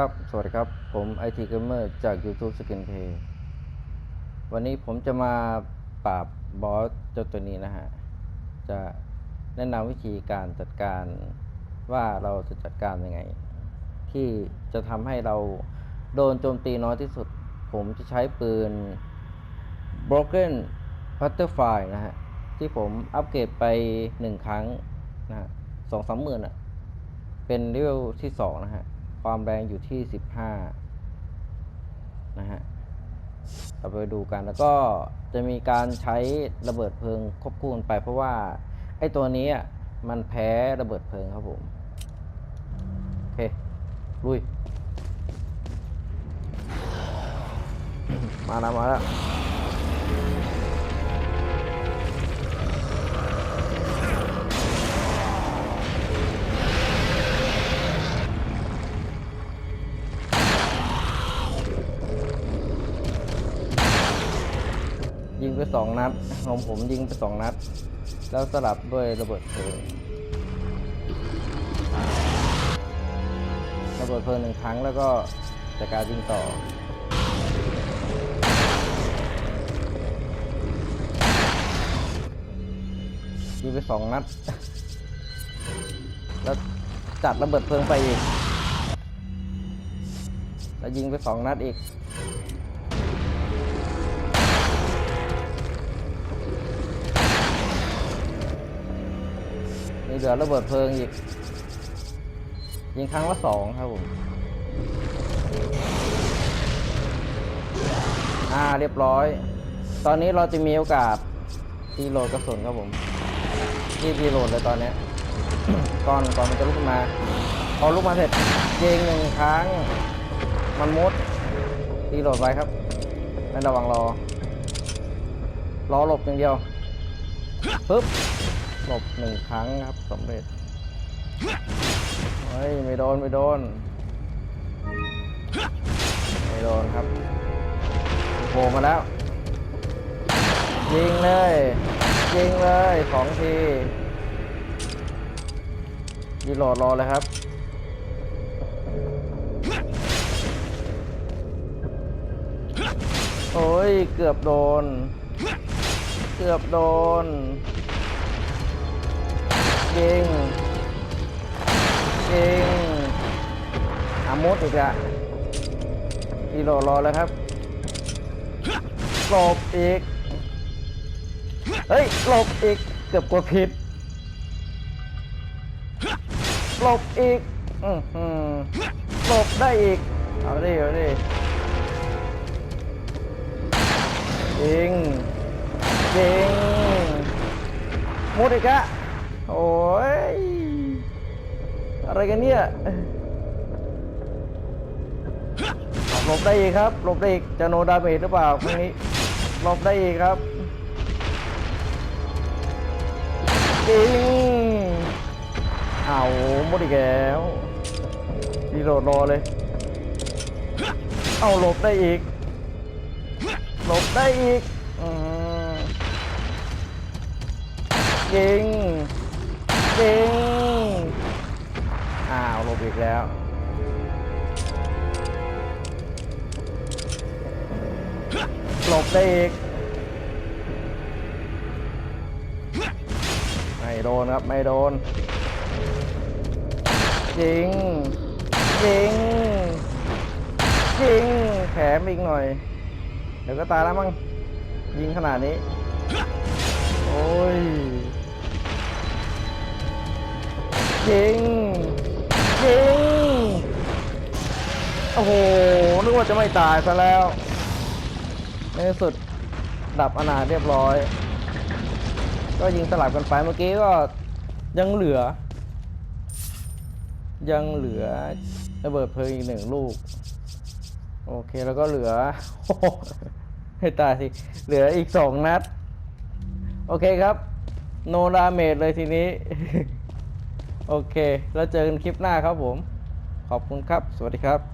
ครับ สวัสดีครับ ผม IT Gamer จาก YouTube Skin Play วันนี้ผมจะมาปราบบอสเจ้าตัวนี้นะฮะ จะแนะนำวิธีการจัดการว่าเราจะจัดการยังไง ที่จะทำให้เราโดนโจมตีน้อยที่สุด ผมจะใช้ปืน Broken Butterfly นะฮะ ที่ผมอัปเกรดไปหนึ่งครั้งนะฮะสองสามหมื่นอะ เป็นเลเวลที่สองนะฮะ ความแรงอยู่ที่สิบห้านะฮะ เราไปดูกันแล้วก็จะมีการใช้ระเบิดเพลิงควบคู่กันไป เพราะว่าไอ้ตัวนี้อะมันแพ้ระเบิดเพลิงครับผม โอเค ลุย มาแล้วมาแล้ว ยิงไปสองนัดของผมยิงไปสองนัด แล้วสลับด้วยระเบิดเพลิงระเบิดเพลิงหนึ่งครั้งแล้วก็จากการยิงต่อยิงไปสองนัด แล้วจัดระเบิดเพลิงไปอีก แล้วยิงไปสองนัดอีก มีเหลือระเบิดเพลิงอีก ยิงครั้งละสองครับผม อ่าเรียบร้อย ตอนนี้เราจะมีโอกาสรีโหลดกระสุนครับผมรีบรีโหลดเลยตอนนี้ก่อนก่อนมันจะลุกขึ้นมาพอลุกมาเสร็จยิงหนึ่งครั้ง มันมุดรีโหลดไว้ครับไม่ระวังรอ รอหลบอย่างเดียวปึ๊บหลบหนึ่งครั้งครับ สำเร็จเฮ้ยไม่โดน ไม่โดน ไม่โดนครับโผล่มาแล้ว ยิงเลย ยิงเลยสองทียีโหลดรอเลยครับโอ้ย เกือบโดน เกือบโดน ยิงยิงอามุดอีกอะอีโหลรอแล้วครับหลบอีก เฮ้ยหลบอีก เกือบกดผิดหลบอีกอือหือหลบได้อีก เอาดิเอาดิยิงยิงมุดอีกอะ โอ้ย อะไรกันเนี่ยหลบได้อีกครับหลบได้อีกจะโนดาเมจหรือเปล่าครั้งนี้หลบได้อีกครับยิงเอาหมดอีกแล้วรีโหลดรอเลย เอาหลบได้อีก หลบได้อีกอืมยิ งยิงอ้าวหลบอีกแล้วหลบได้อีกไม่โดนครับ ไม่โดนยิงยิงยิงแถมอีกหน่อย เดี๋ยวก็ตายแล้วมั้งยิงขนาดนี้ โอ้ย ยิงยิงโอ้โหนึกว่าจะไม่ตายซะแล้วในที่สุดดับอนาถเรียบร้อย ก็ยิงสลับกันไปเมื่อกี้ก็ยังเหลือ ยังเหลือระเบิดเพลิงอีกหนึ่งลูก โอเคแล้วก็เหลือโอ้โหให้ตายสิ เหลืออีกสองนัด โอเคครับ โนดาเมจเลยทีนี้ โอเค แล้วเจอกันคลิปหน้าครับผม ขอบคุณครับ สวัสดีครับ